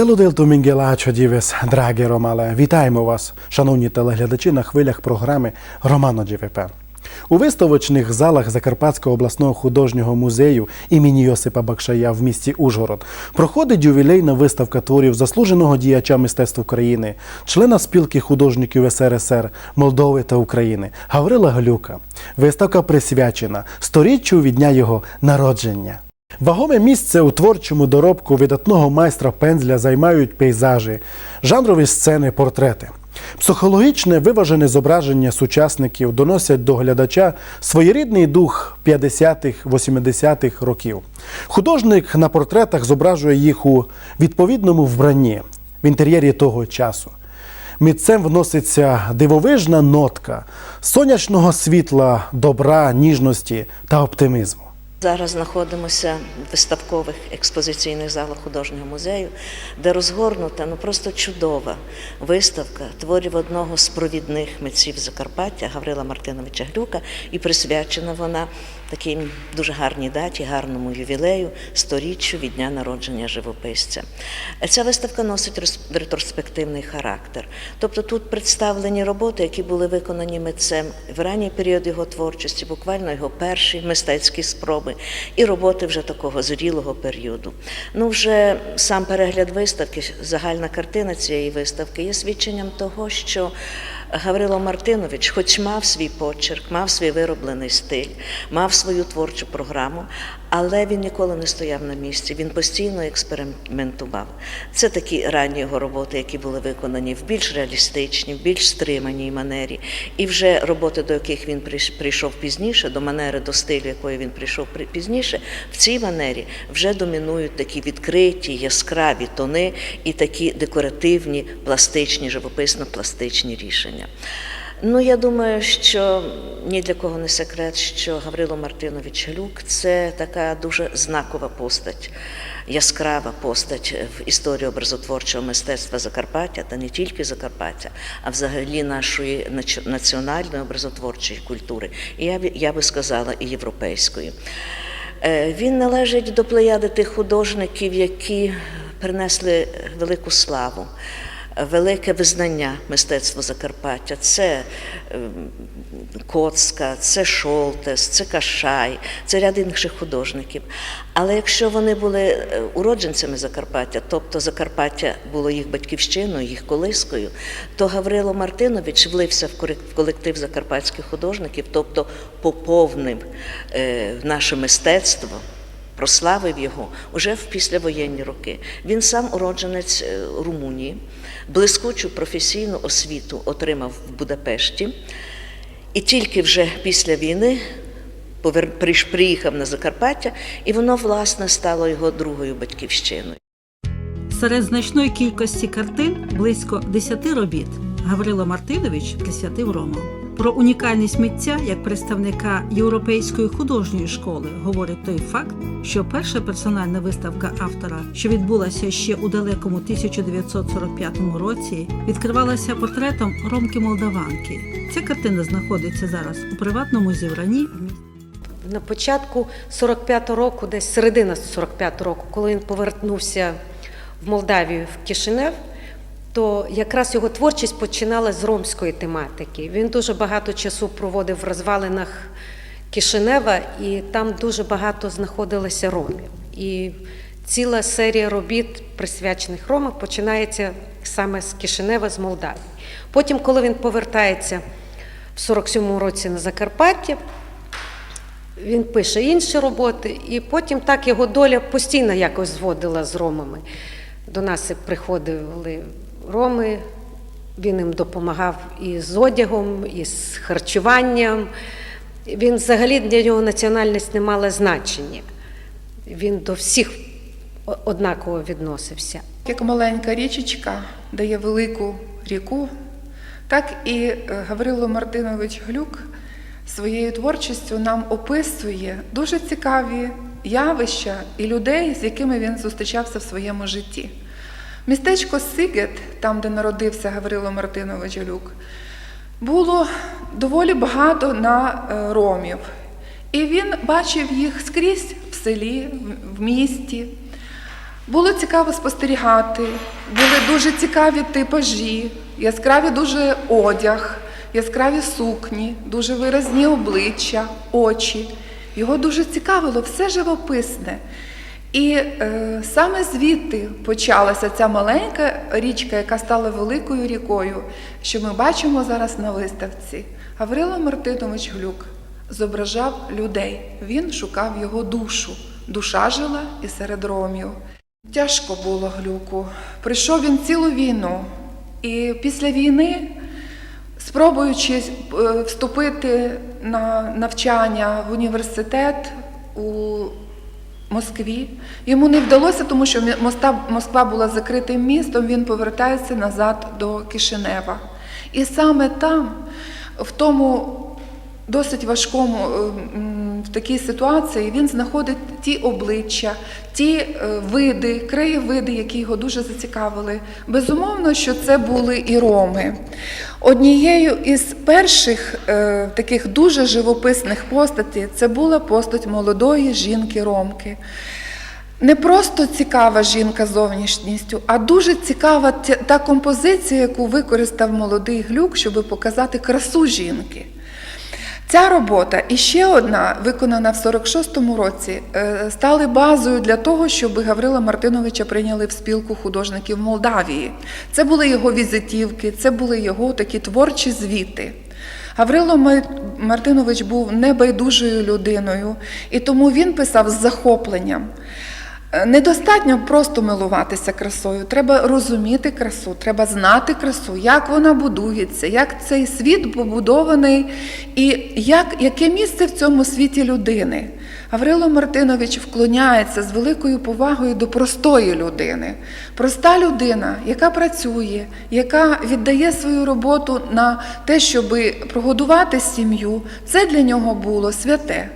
Дело делто Мінгелачо драгі Ромале, вітаємо вас, шановні телеглядачі, на хвилях програми Романо ДЖВП. У виставочних залах Закарпатського обласного художнього музею імені Йосипа Бакшая в місті Ужгород проходить ювілейна виставка творів заслуженого діяча мистецтв України, члена спілки художників СРСР Молдови та України Гаврила Глюка. Виставка присвячена сторіччю від дня його народження. Вагоме місце у творчому доробку видатного майстра пензля займають пейзажі, жанрові сцени, портрети. Психологічне виважене зображення сучасників доносять до глядача своєрідний дух 50-х, 80-х років. Художник на портретах зображує їх у відповідному вбранні в інтер'єрі того часу. Митцем вноситься дивовижна нотка сонячного світла, добра, ніжності та оптимізму. Зараз знаходимося в виставкових експозиційних залах художнього музею, де розгорнута ну просто чудова виставка творів одного з провідних митців Закарпаття Гаврила Мартиновича Глюка, і присвячена вона такій дуже гарній даті, гарному ювілею, сторіччю від дня народження живописця. Ця виставка носить ретроспективний характер. Тобто тут представлені роботи, які були виконані митцем в ранній період його творчості, буквально його перші мистецькі спроби, і роботи вже такого зрілого періоду. Ну, вже сам перегляд виставки, загальна картина цієї виставки є свідченням того, що Гаврило Мартинович, хоч мав свій почерк, мав свій вироблений стиль, мав свою творчу програму, але він ніколи не стояв на місці. Він постійно експериментував. Це такі ранні його роботи, які були виконані в більш реалістичній, більш стриманій манері. І вже роботи, до яких він прийшов пізніше, до манери, до стилю, якої він прийшов при- пізніше, в цій манері вже домінують такі відкриті, яскраві тони і такі декоративні, пластичні, живописно-пластичні рішення. Ну, я думаю, що ні для кого не секрет, що Гаврило Мартинович Глюк це така дуже знакова постать, яскрава постать в історії образотворчого мистецтва Закарпаття, та не тільки Закарпаття, а взагалі нашої національної образотворчої культури. І я, я би сказала, і європейської. Е, Він належить до плеяди тих художників, які принесли велику славу, велике визнання мистецтва Закарпаття. Це ем, Коцка, це Шолтес, це Кашай, це ряд інших художників. Але якщо вони були е, уродженцями Закарпаття, тобто Закарпаття було їх батьківщиною, їх колискою, то Гаврило Мартинович влився в колектив закарпатських художників, тобто поповнив е, наше мистецтво прославив його уже в післявоєнні роки. Він сам уродженець е, Румунії, блискучу професійну освіту отримав в Будапешті, і тільки вже після війни приїхав на Закарпаття, і воно, власне, стало його другою батьківщиною. Серед значної кількості картин близько 10 робіт Гаврило Мартинович присвятив Ромам. Про унікальність митця як представника європейської художньої школи говорить той факт, що перша персональна виставка автора, що відбулася ще у далекому 1945 році, відкривалася портретом Ромки Молдаванки. Ця картина знаходиться зараз у приватному зібранні. На початку 45-го року, десь середина 45-го року, коли він повернувся в Молдавію в Кишинев, то якраз його творчість починала з ромської тематики. Він дуже багато часу проводив в розвалинах Кишинева, і там дуже багато знаходилося ромів. І ціла серія робіт, присвячених ромам, починається саме з Кишинева, з Молдавії. Потім, коли він повертається в 47-му році на Закарпаття, він пише інші роботи, і потім так його доля постійно якось зводила з ромами. До нас приходили роми, він їм допомагав і з одягом, і з харчуванням. Він взагалі для нього національність не мала значення. Він до всіх однаково відносився. Як маленька річечка дає велику ріку, так і е, Гаврило Мартинович Глюк своєю творчістю нам описує дуже цікаві явища і людей, з якими він зустрічався в своєму житті. Містечко Сигет, там, де народився Гаврило Мартинович Глюк, було доволі багато на е, ромів. І він бачив їх скрізь в селі, в місті. Було цікаво спостерігати, були дуже цікаві типажі, яскраві дуже одяг, яскраві сукні, дуже виразні обличчя, очі. Його дуже цікавило все живописне. І е, саме звідти почалася ця маленька річка, яка стала великою рікою, що ми бачимо зараз на виставці. Гаврило Мартинович Глюк зображав людей. Він шукав його душу. Душа жила і серед ромів. Тяжко було глюку. Прийшов він цілу війну. І після війни, спробуючи е, вступити на навчання в університет у Москві, йому не вдалося, тому що Москва була закритим містом, він повертається назад до Кишинева. І саме там, в тому досить важкому е, в такій ситуації він знаходить ті обличчя, ті е, види, краєвиди, які його дуже зацікавили. Безумовно, що це були і роми. Однією із перших е, таких дуже живописних постатей це була постать молодої жінки Ромки. Не просто цікава жінка зовнішністю, а дуже цікава та композиція, яку використав молодий глюк, щоб показати красу жінки. Ця робота і ще одна, виконана в 46-му році, е, стали базою для того, щоб Гаврила Мартиновича прийняли в спілку художників Молдавії. Це були його візитівки, це були його такі творчі звіти. Гаврило Мартинович був небайдужою людиною, і тому він писав з захопленням. Е, Недостатньо просто милуватися красою, треба розуміти красу, треба знати красу, як вона будується, як цей світ побудований і як, яке місце в цьому світі людини. Гаврило Мартинович вклоняється з великою повагою до простої людини. Проста людина, яка працює, яка віддає свою роботу на те, щоб прогодувати сім'ю, це для нього було святе.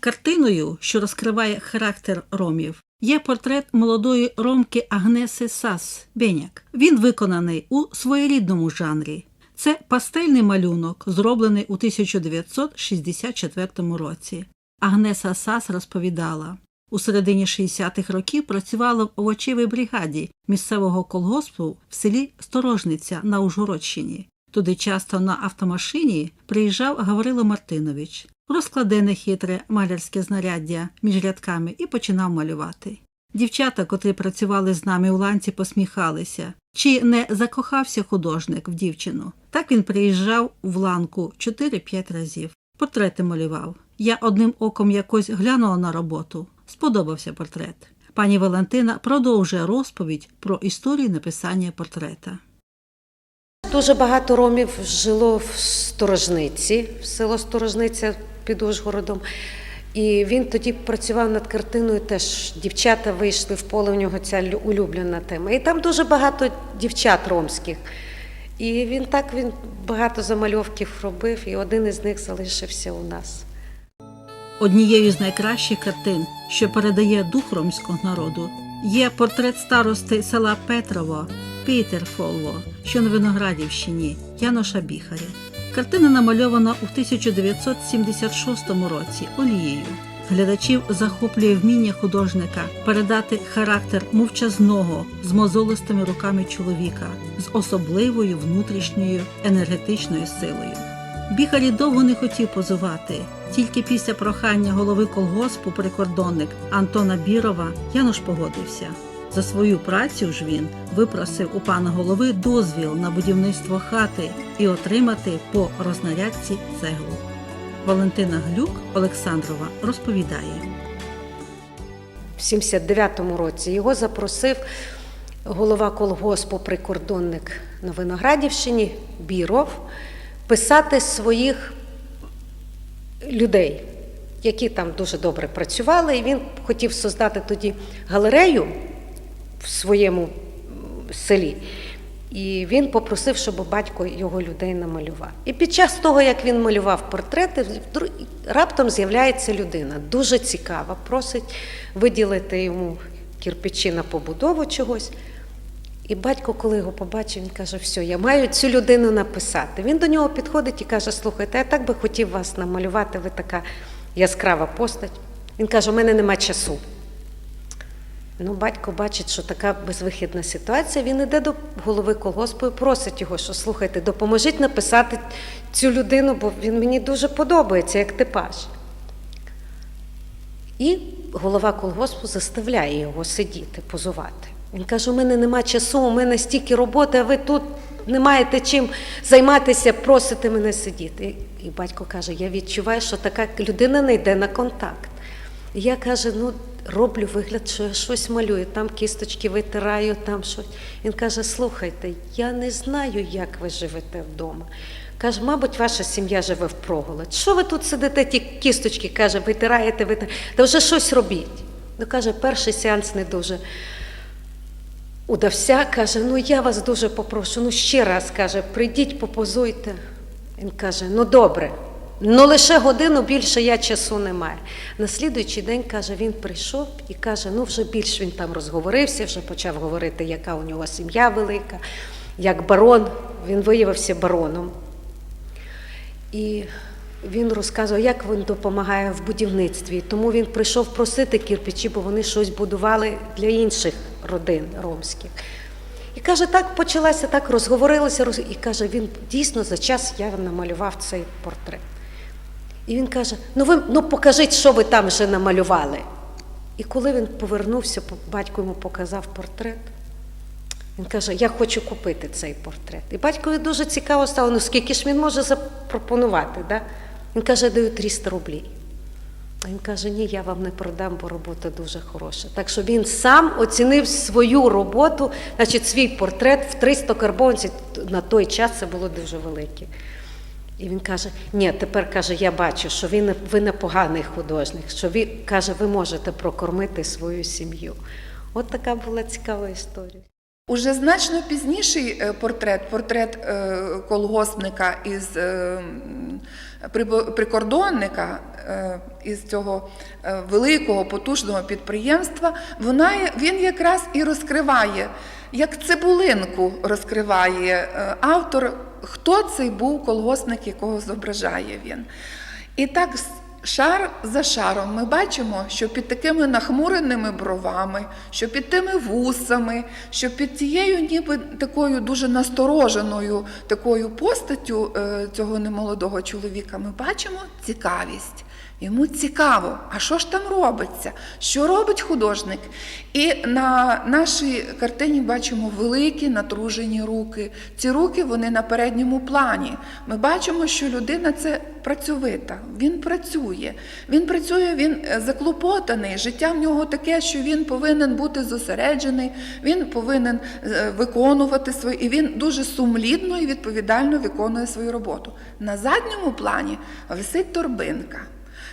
Картиною, що розкриває характер ромів, є портрет молодої ромки Агнеси Сас Беняк. Він виконаний у своєрідному жанрі. Це пастельний малюнок, зроблений у 1964 році. Агнеса Сас розповідала. У середині 60-х років працювала в овочевій бригаді місцевого колгоспу в селі Сторожниця на Ужгородщині. Туди часто на автомашині приїжджав Гаврило Мартинович, розкладе нехитре малярське знаряддя між рядками і починав малювати. Дівчата, котрі працювали з нами у ланці, посміхалися. Чи не закохався художник в дівчину? Так він приїжджав в ланку 4-5 разів. Портрети малював. Я одним оком якось глянула на роботу. Сподобався портрет. Пані Валентина продовжує розповідь про історію написання портрета. Дуже багато ромів жило в Сторожниці, в село Сторожниця під Ужгородом. І він тоді працював над картиною, теж дівчата вийшли в поле, у нього ця улюблена тема. І там дуже багато дівчат ромських. І він так він багато замальовків робив, і один із них залишився у нас. Однією з найкращих картин, що передає дух ромського народу, є портрет старости села Петрово Пітер Фолво, що на Виноградівщині Яноша Біхаря. Картина намальована у 1976 році олією. Глядачів захоплює вміння художника передати характер мовчазного з мозолистими руками чоловіка з особливою внутрішньою енергетичною силою. Біхарі довго не хотів позувати. Тільки після прохання голови колгоспу прикордонник Антона Бірова Януш погодився. За свою працю ж він випросив у пана голови дозвіл на будівництво хати і отримати по рознарядці цеглу. Валентина Глюк Олександрова розповідає. в 79-му році. Його запросив голова колгоспу прикордонник на Виноградівщині Біров писати своїх людей, які там дуже добре працювали. І він хотів создати тоді галерею в своєму селі. І він попросив, щоб батько його людей намалював. І під час того, як він малював портрети, раптом з'являється людина, дуже цікава, просить виділити йому кірпичі на побудову чогось. І батько, коли його побачив, він каже: все, я маю цю людину написати. Він до нього підходить і каже: слухайте, я так би хотів вас намалювати, ви така яскрава постать. Він каже: у мене нема часу. Ну, батько бачить, що така безвихідна ситуація. Він іде до голови колгоспу і просить його, що слухайте, допоможіть написати цю людину, бо він мені дуже подобається як типаж. І голова колгоспу заставляє його сидіти, позувати. Він каже: у мене нема часу, у мене стільки роботи, а ви тут не маєте чим займатися, просите мене сидіти. І батько каже: Я відчуваю, що така людина не йде на контакт. І я каже, ну роблю вигляд, що я щось малюю, там кісточки витираю, там щось. Він каже: слухайте, я не знаю, як ви живете вдома. Каже, мабуть, ваша сім'я живе в проголодь. Що ви тут сидите, ті кісточки, каже, витираєте, витираєте. Та вже щось робіть. Ну, каже, перший сеанс не дуже удався. Каже, ну я вас дуже попрошу, ну ще раз каже, прийдіть, попозуйте. Він каже, ну добре, ну лише годину більше я часу не маю. На слідуючий день, каже, він прийшов і каже, ну вже більш він там розговорився, вже почав говорити, яка у нього сім'я велика, як барон. Він виявився бароном. І він розказував, як він допомагає в будівництві. Тому він прийшов просити кірпичі, бо вони щось будували для інших родин ромських. І каже, так почалася, так розговорилися, роз... і каже, він дійсно за час я намалював цей портрет. І він каже: ну ви ну покажіть, що ви там вже намалювали. І коли він повернувся, батько йому показав портрет. Він каже, я хочу купити цей портрет. І батькові дуже цікаво стало, ну скільки ж він може запропонувати. Да? Він каже, даю 300 рублів. А він каже, ні, я вам не продам, бо робота дуже хороша. Так що він сам оцінив свою роботу, значить, свій портрет в 300 карбонців. На той час це було дуже велике. І він каже: ні, тепер каже, я бачу, що ви не, ви непоганий художник, що ви каже, ви можете прокормити свою сім'ю. От така була цікава історія. Уже значно пізніший е, портрет, портрет е, колгоспника із е, прикордонника із цього великого потужного підприємства, вона, він якраз і розкриває, як цибулинку розкриває автор, хто цей був колгоспник, якого зображає він. І так шар за шаром ми бачимо, що під такими нахмуреними бровами, що під тими вусами, що під цією ніби такою дуже настороженою такою постаттю е, цього немолодого чоловіка ми бачимо цікавість. Йому цікаво, а що ж там робиться? Що робить художник? І на нашій картині бачимо великі натружені руки. Ці руки вони на передньому плані. Ми бачимо, що людина це працьовита. Він працює. Він працює, він е, заклопотаний. Життя в нього таке, що він повинен бути зосереджений, він повинен е, виконувати свої, і він дуже сумлінно і відповідально виконує свою роботу. На задньому плані висить торбинка.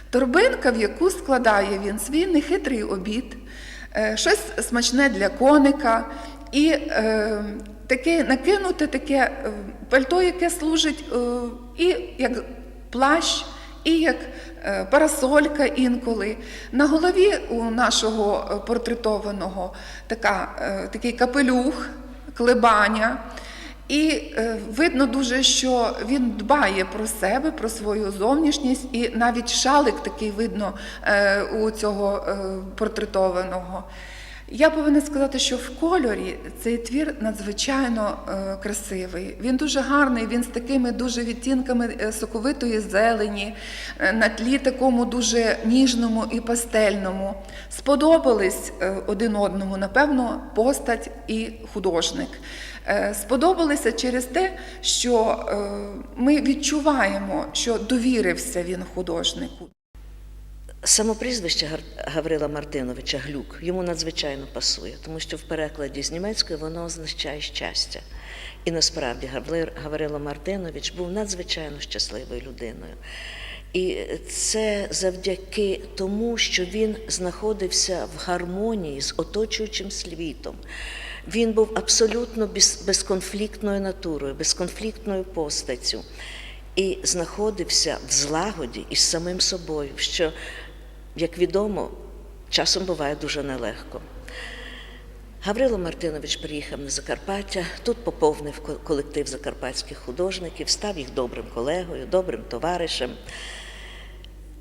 Торбинка, в яку складає він свій нехитрий обід, е, щось смачне для коника, і е, таке накинути таке е, пальто, яке служить і як плащ, і як парасолька інколи. На голові у нашого портретованого така, такий капелюх, клебаня. І е, видно дуже, що він дбає про себе, про свою зовнішність, і навіть шалик такий видно е, у цього е, портретованого. Я повинна сказати, що в кольорі цей твір надзвичайно е, красивий. Він дуже гарний, він з такими дуже відтінками е, соковитої зелені, е, на тлі такому дуже ніжному і пастельному. Сподобались один одному, напевно, постать і художник. Сподобалися через те, що ми відчуваємо, що довірився він художнику. Само прізвище Гаврила Мартиновича Глюк йому надзвичайно пасує, тому що в перекладі з німецької воно означає щастя. І насправді Гаврило Мартинович був надзвичайно щасливою людиною. І це завдяки тому, що він знаходився в гармонії з оточуючим світом. Він був абсолютно безконфліктною натурою, безконфліктною постаттю і знаходився в злагоді із самим собою, що, як відомо, часом буває дуже нелегко. Гаврило Мартинович приїхав на Закарпаття, тут поповнив колектив закарпатських художників, став їх добрим колегою, добрим товаришем.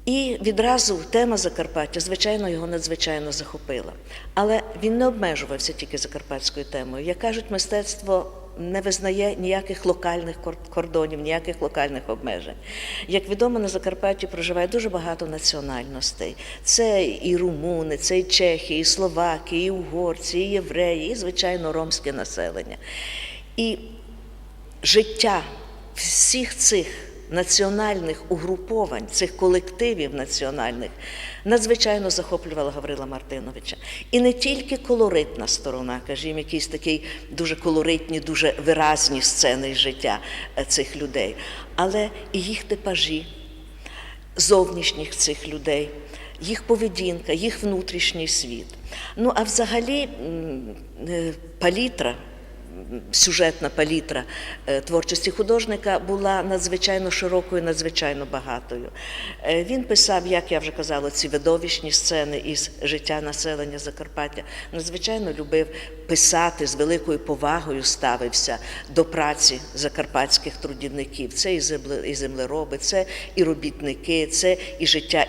І відразу тема Закарпаття, звичайно, його надзвичайно захопила. Але він не обмежувався тільки закарпатською темою. Як кажуть, мистецтво не визнає ніяких локальних кордонів, ніяких локальних обмежень. Як відомо, на Закарпатті проживає дуже багато національностей. Це і румуни, це і чехи, і словаки, і угорці, і євреї, і, звичайно, ромське населення. І життя всіх цих національних угруповань, цих колективів національних надзвичайно захоплювала Гаврила Мартиновича. І не тільки колоритна сторона, кажімо, якісь такі дуже колоритні, дуже виразні сцени життя е, цих людей, але і їх типажі, зовнішніх цих людей, їх поведінка, їх внутрішній світ. Ну а взагалі е, палітра. Сюжетна палітра е, творчості художника була надзвичайно широкою, надзвичайно багатою. Е, Він писав, як я вже казала, ці видовищні сцени із життя населення Закарпаття. Надзвичайно любив писати з великою повагою ставився до праці закарпатських трудівників. Це і землероби, це і робітники, це і життя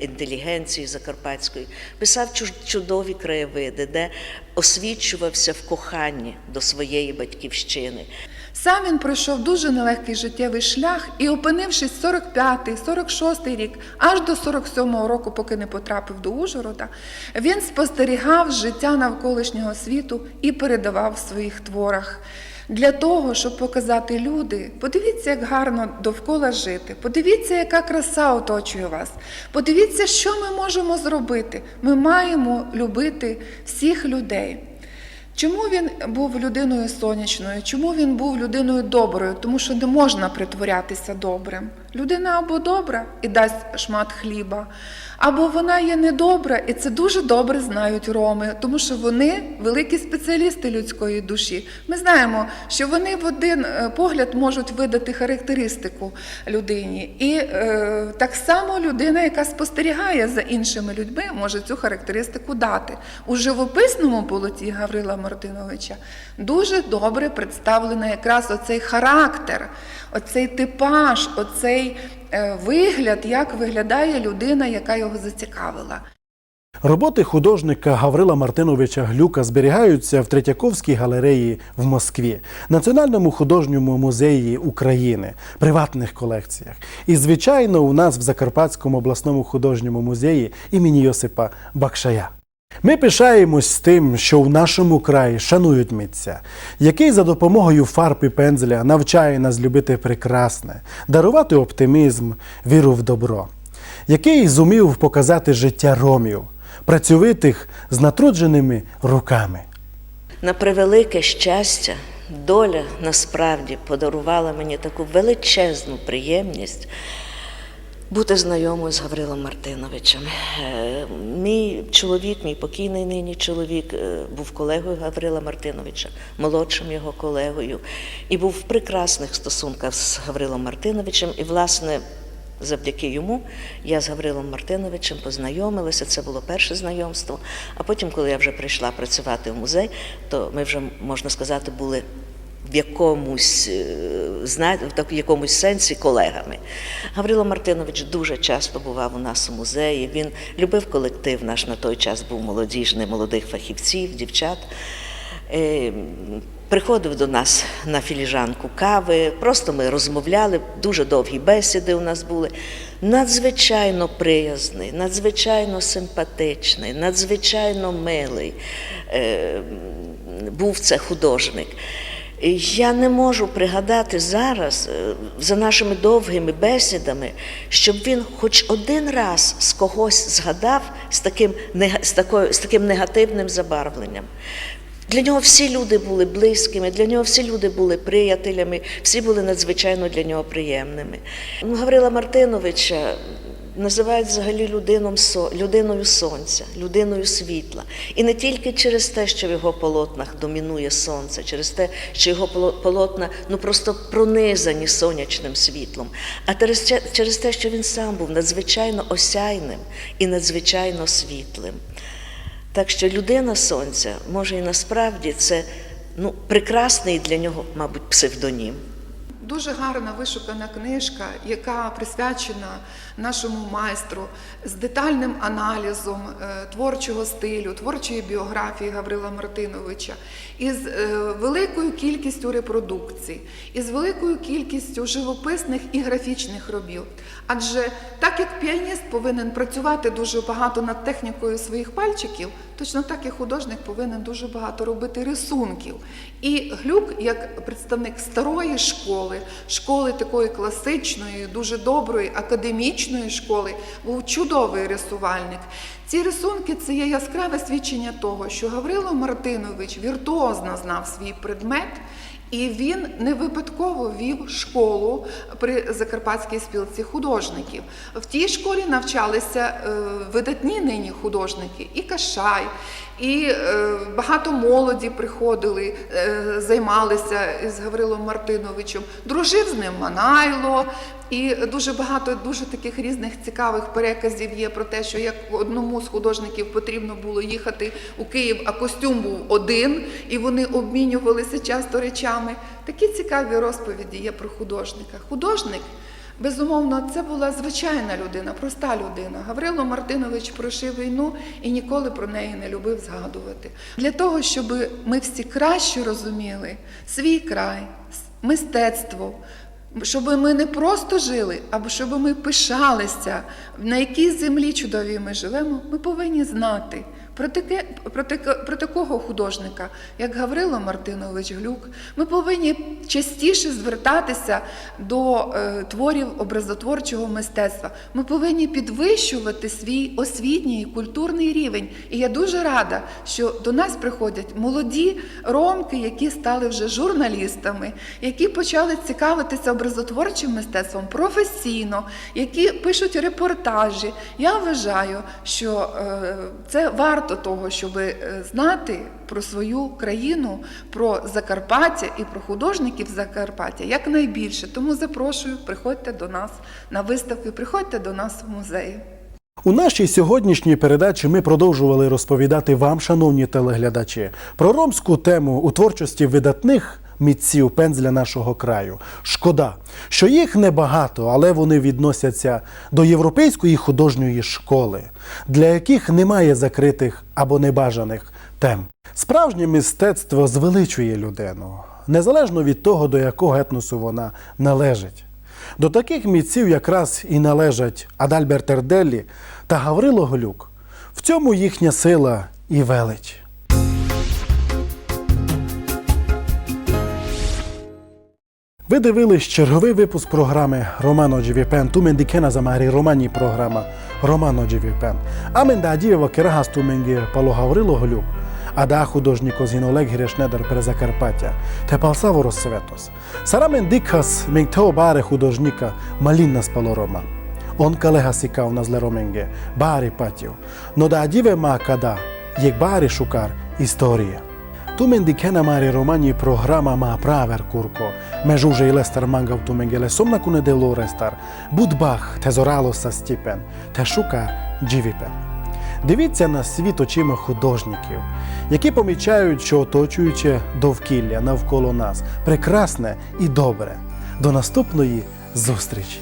інтелігенції закарпатської. Писав чудові краєвиди, де освічувався в коханні до своєї батьківщини. Сам він пройшов дуже нелегкий життєвий шлях і, опинившись 45-й, 46-й рік, аж до 47-го року, поки не потрапив до Ужгорода, він спостерігав життя навколишнього світу і передавав в своїх творах. Для того, щоб показати люди, подивіться, як гарно довкола жити, подивіться, яка краса оточує вас. Подивіться, що ми можемо зробити. Ми маємо любити всіх людей. Чому він був людиною сонячною? Чому він був людиною доброю? Тому що не можна притворятися добрим. Людина або добра і дасть шмат хліба, або вона є недобра, і це дуже добре знають роми, тому що вони великі спеціалісти людської душі. Ми знаємо, що вони в один е, погляд можуть видати характеристику людині. І е, так само людина, яка спостерігає за іншими людьми, може цю характеристику дати. У живописному полоті Гаврила Мартиновича дуже добре представлено якраз оцей характер, оцей типаж, оцей е, вигляд, як виглядає людина, яка його зацікавила. Роботи художника Гаврила Мартиновича Глюка зберігаються в Третьяковській галереї в Москві, Національному художньому музеї України, приватних колекціях. І, звичайно, у нас в Закарпатському обласному художньому музеї імені Йосипа Бакшая. Ми пишаємось тим, що в нашому краї шанують митця, який за допомогою фарб і пензля навчає нас любити прекрасне, дарувати оптимізм, віру в добро, який зумів показати життя ромів, працьовитих з натрудженими руками. На превелике щастя, доля насправді подарувала мені таку величезну приємність бути знайомою з Гаврилом Мартиновичем. Е, Мій чоловік, мій покійний нині чоловік, е, був колегою Гаврила Мартиновича, молодшим його колегою, і був в прекрасних стосунках з Гаврилом Мартиновичем. І, власне, Завдяки йому я з Гаврилом Мартиновичем познайомилася. Це було перше знайомство. А потім, коли я вже прийшла працювати в музей, то ми вже, можна сказати, були в якомусь, е, в якомусь сенсі колегами. Гаврило Мартинович дуже часто бував у нас у музеї. Він любив колектив наш на той час був молодіжний, молодих фахівців, дівчат. Приходив до нас на філіжанку кави, просто ми розмовляли, дуже довгі бесіди у нас були. Надзвичайно приязний, надзвичайно симпатичний, надзвичайно милий е, був це художник. Я не можу пригадати зараз, е, за нашими довгими бесідами, щоб він хоч один раз з когось згадав з таким, з такою, з таким негативним забарвленням. Для нього всі люди були близькими, для нього всі люди були приятелями, всі були надзвичайно для нього приємними. Гаврила Мартиновича називають взагалі людиною сонця, людиною світла. І не тільки через те, що в його полотнах домінує сонце, через те, що його полотна ну, просто пронизані сонячним світлом, а через те, що він сам був надзвичайно осяйним і надзвичайно світлим. Так що людина сонця, може, і насправді це ну, прекрасний для нього, мабуть, псевдонім. Дуже гарна вишукана книжка, яка присвячена нашому майстру з детальним аналізом е, творчого стилю, творчої біографії Гаврила Мартиновича, із е, великою кількістю репродукцій, із великою кількістю живописних і графічних робіт. Адже так як піаніст повинен працювати дуже багато над технікою своїх пальчиків, точно так і художник повинен дуже багато робити рисунків. І Глюк, як представник старої школи, школи такої класичної, дуже доброї, академічної школи, був чудовий рисувальник. Ці рисунки це є яскраве свідчення того, що Гаврило Мартинович віртуозно знав свій предмет. І він не випадково вів школу при Закарпатській спілці художників. В тій школі навчалися е, видатні нині художники, і Кашай, і е, багато молоді приходили, е, займалися із Гаврилом Мартиновичем. Дружив з ним Манайло. І дуже багато дуже таких різних цікавих переказів є про те, що як одному з художників потрібно було їхати у Київ, а костюм був один, і вони обмінювалися часто речами. Такі цікаві розповіді є про художника. Художник, безумовно, це була звичайна людина, проста людина. Гаврило Мартинович пройшов війну і ніколи про неї не любив згадувати. Для того, щоб ми всі краще розуміли свій край, мистецтво. Щоб ми не просто жили, а щоб ми пишалися, на якій землі чудовій ми живемо, ми повинні знати про, таке, про, таке, про такого художника, як Гаврило Мартинович Глюк. Ми повинні частіше звертатися до е, творів образотворчого мистецтва. Ми повинні підвищувати свій освітній і культурний рівень. І я дуже рада, що до нас приходять молоді ромки, які стали вже журналістами, які почали цікавитися образотворчим мистецтвом професійно, які пишуть репортажі. Я вважаю, що е, це варто того, щоб е, знати про свою країну, про Закарпаття і про художників Закарпаття якнайбільше. Тому запрошую, приходьте до нас на виставки, приходьте до нас в музеї. У нашій сьогоднішній передачі ми продовжували розповідати вам, шановні телеглядачі, про ромську тему у творчості видатних митців пензля нашого краю. Шкода, що їх небагато, але вони відносяться до європейської художньої школи, для яких немає закритих або небажаних тем. Справжнє мистецтво звеличує людину, незалежно від того, до якого етносу вона належить. До таких митців якраз і належать Адальберт Ерделлі та Гаврило Голюк. В цьому їхня сила і велич. Ви дивились черговий випуск програми Романо GVPN. Тумен дікена замарі романі програма Романо GVPN. Амен да дієва керагас Пало Гаврило Голюк, а да художніко зін Олег Гірешнедер пере Закарпаття. Те палсаво розсветос. Сарамен дикас мен баре художника Малінна спало. Он калега сікав на зле роменге, барі патів. Но да діве ма када, як барі шукар історія. Tu mendi kena mari romani programa ma praver kurko. Me žuže i lestar mangav tu mengele somna kune de lorestar. Budbach тезорало са стіпен, те шука джівіпен. Дивіться на світ очима художників, які помічають, що оточуюче довкілля навколо нас прекрасне і добре. До наступної зустрічі!